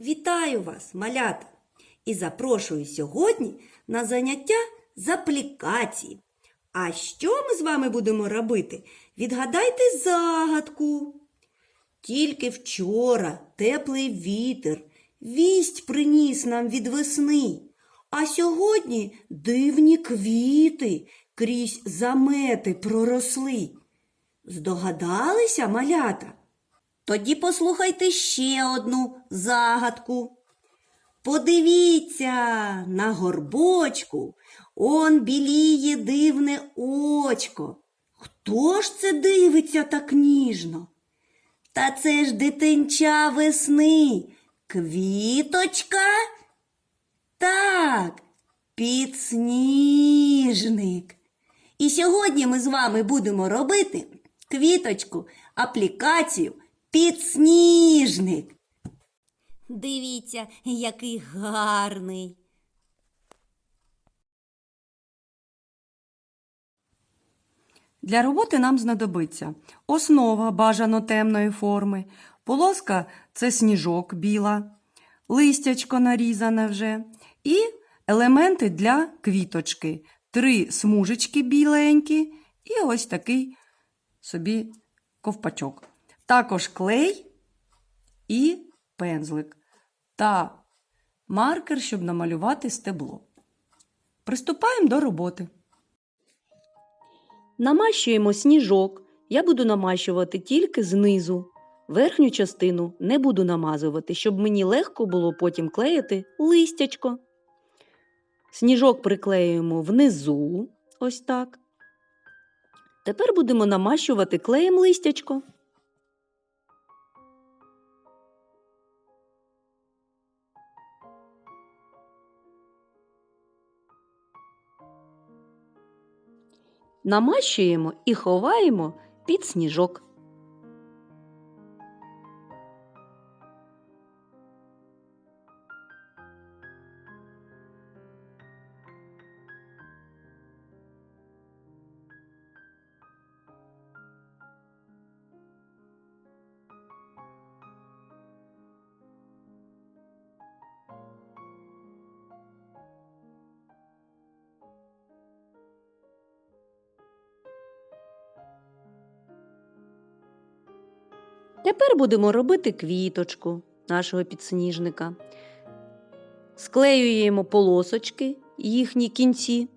Вітаю вас, малята! І запрошую сьогодні на заняття з аплікації. А що ми з вами будемо робити? Відгадайте загадку. Тільки вчора теплий вітер, вість приніс нам від весни, а сьогодні дивні квіти крізь замети проросли. Здогадалися, малята? Тоді послухайте ще одну загадку. Подивіться на горбочку, он біліє дивне очко. Хто ж це дивиться так ніжно? Та це ж дитинча весни, квіточка? Так, підсніжник. І сьогодні ми з вами будемо робити квіточку, аплікацію підсніжник. Дивіться, який гарний. Для роботи нам знадобиться основа бажано темної форми, полоска це сніжок біла, листячко нарізане вже і елементи для квіточки. Три смужечки біленькі і ось такий собі ковпачок. Також клей і пензлик та маркер, щоб намалювати стебло. Приступаємо до роботи. Намащуємо сніжок. Я буду намащувати тільки знизу. Верхню частину не буду намазувати, щоб мені легко було потім клеїти листячко. Сніжок приклеюємо внизу, ось так. Тепер будемо намащувати клеєм листячко. Намащуємо і ховаємо під сніжок. Тепер будемо робити квіточку нашого підсніжника. Склеюємо полосочки, їхні кінці.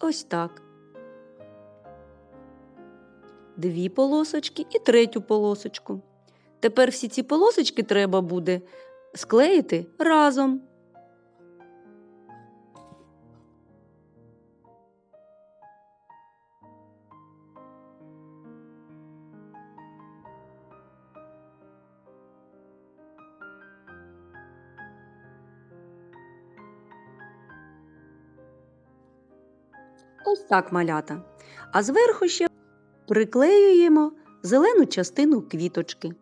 Ось так. Дві полосочки і третю полосочку. Тепер всі ці полосочки треба буде склеїти разом. Ось так малята. А зверху ще приклеюємо зелену частину квіточки.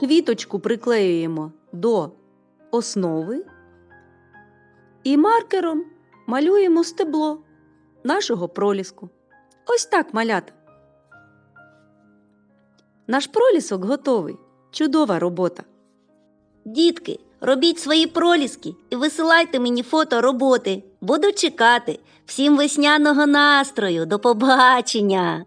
Квіточку приклеюємо до основи і маркером малюємо стебло нашого проліску. Ось так, малята. Наш пролісок готовий. Чудова робота. Дітки, робіть свої проліски і висилайте мені фото роботи. Буду чекати. Всім весняного настрою. До побачення!